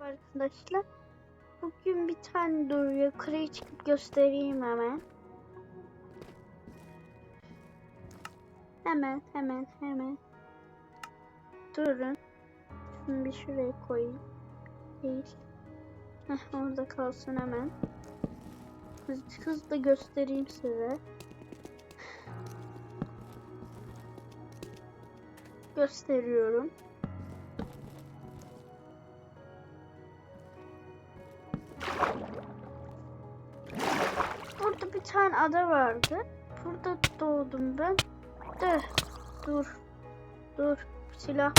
arkadaşlar. Bugün bir tane duruyor. Yukarıya çıkıp göstereyim hemen. Hemen hemen hemen. Durun. Şunu bir şuraya koyayım. Değil. Heh, orada kalsın hemen. Hız, hızlı göstereyim size. Gösteriyorum. Bir tane ada vardı. Burada doğdum ben. De dur. Dur. Silah.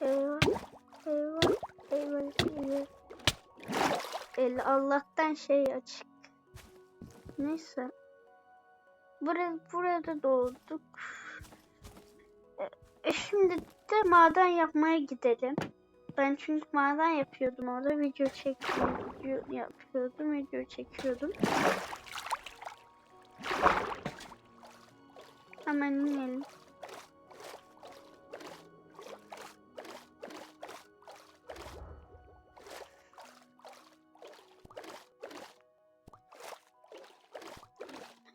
Eyvah, 50. Allah'tan şey açık. Neyse. Buraya, burada doğduk. E, e, şimdi de maden yapmaya gidelim. Ben çünkü maden yapıyordum orada. Video çekiyordum. Video yapıyordum. Video çekiyordum. Hemen inelim.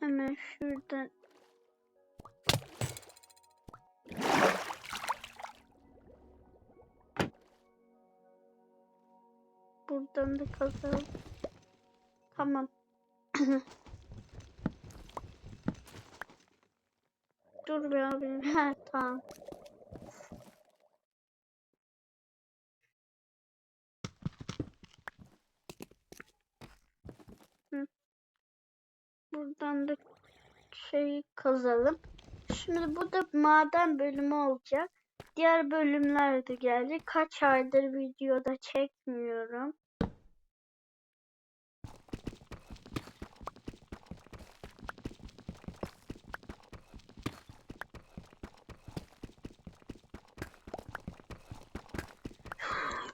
Hemen şuradan buradan da kazalım. Tamam. Dur be abi. Ha tamam. Buradan da şey kazalım. Şimdi bu da maden bölümü olacak. Diğer bölümler de geldi. Kaç aydır videoda çekmiyorum.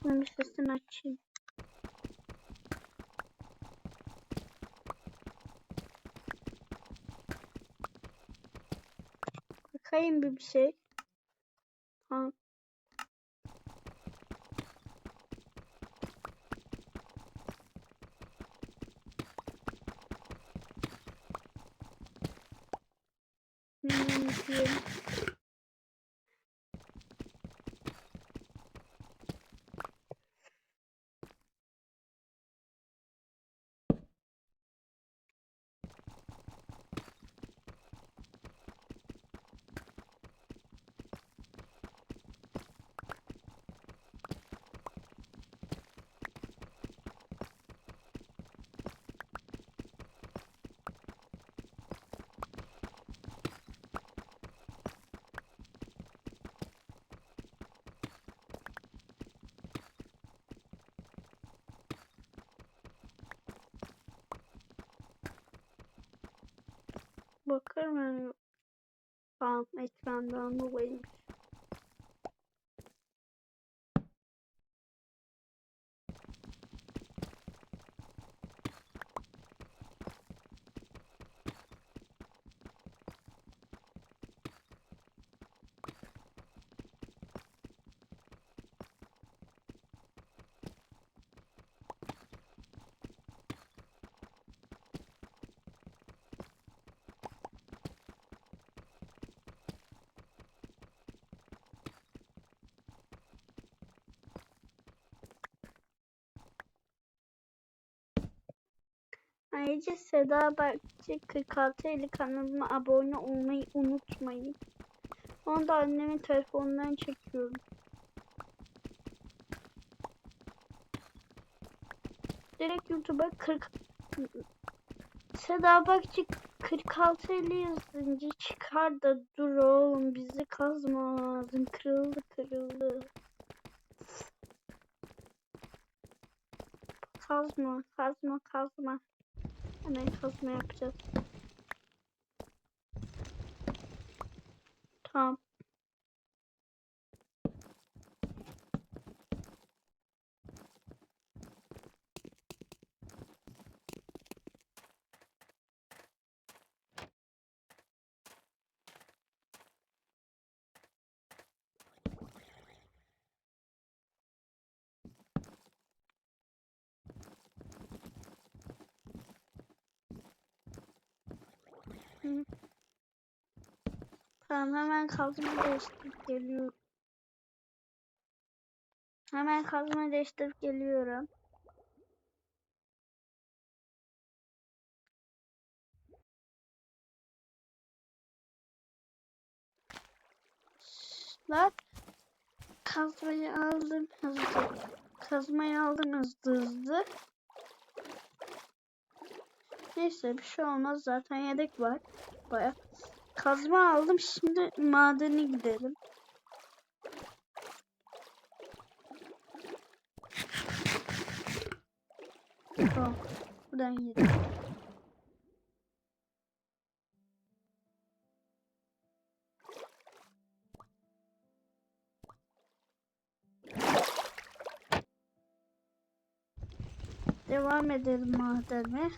Bir sesini açayım. Bir bir şey. Ha. Hmm, Bakarım yani. Tamam ekrandan dolayıymış. Ayrıca Seda Berkçi 46 50 kanalıma abone olmayı unutmayın. Onu da annemin telefonundan çekiyorum. Direkt YouTube'a 40 Seda Berkçi 46 50 yazınca çıkar da dur oğlum bizi kazma lazım. Kırıldı kırıldı. Kazma kazma kazma. Hemen kazma yapacağız. Tamam. Tamam hemen kazma değiştirip geliyorum. Hemen kazma değiştirip geliyorum. Lan kazmayı aldım hızlı. Kazmayı aldım hızlı hızlı. Neyse bir şey olmaz zaten yedek var. Baya. Kazma aldım şimdi madene gidelim. Tamam. Buradan gidelim. Devam edelim madene.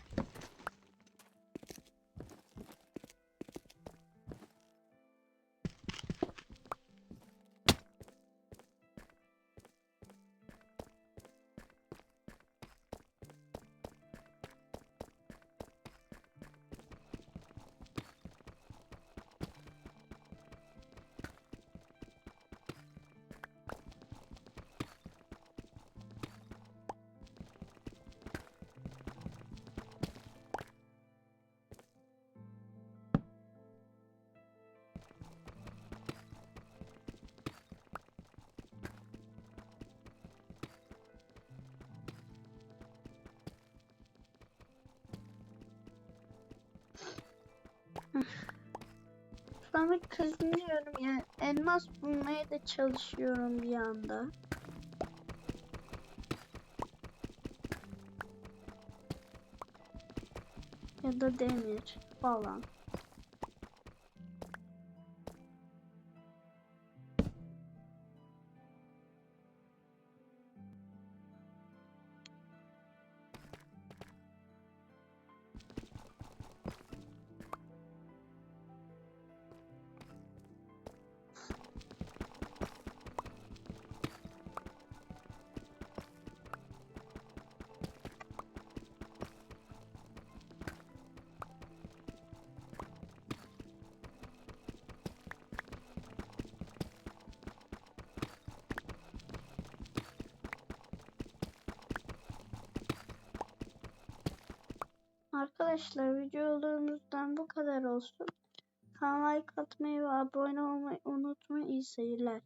An kazanıyorum yani elmas bulmaya da çalışıyorum bir yanda. Ya da demir falan. Arkadaşlar videolarımızdan bu kadar olsun. Kanala like atmayı ve abone olmayı unutmayın. İyi seyirler.